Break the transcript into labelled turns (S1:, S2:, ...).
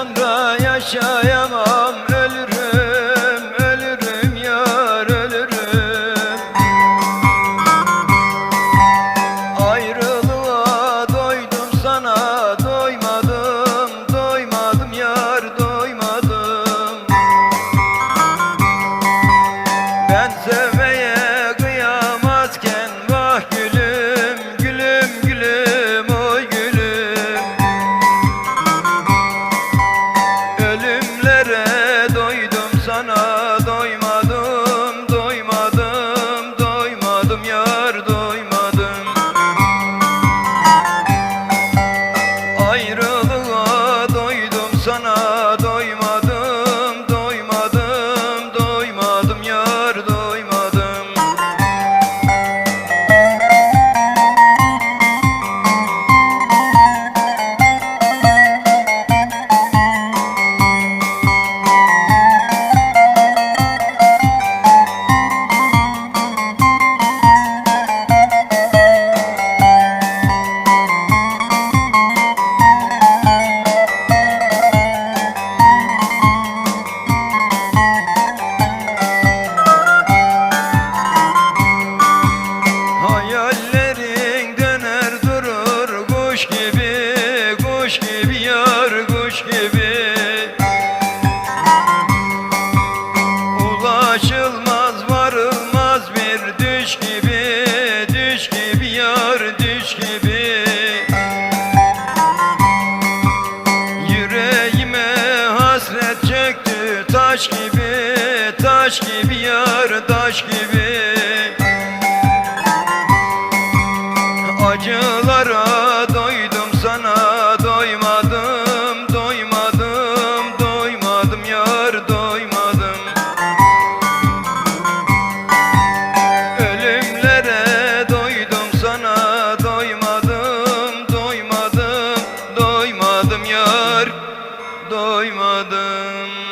S1: sonra vardı Kuş gibi, kuş gibi yar, kuş gibi. Ulaşılmaz, varılmaz bir düş gibi Düş gibi yar, düş gibi. Yüreğime hasret çöktü taş gibi Taş gibi yar, taş gibi doymadım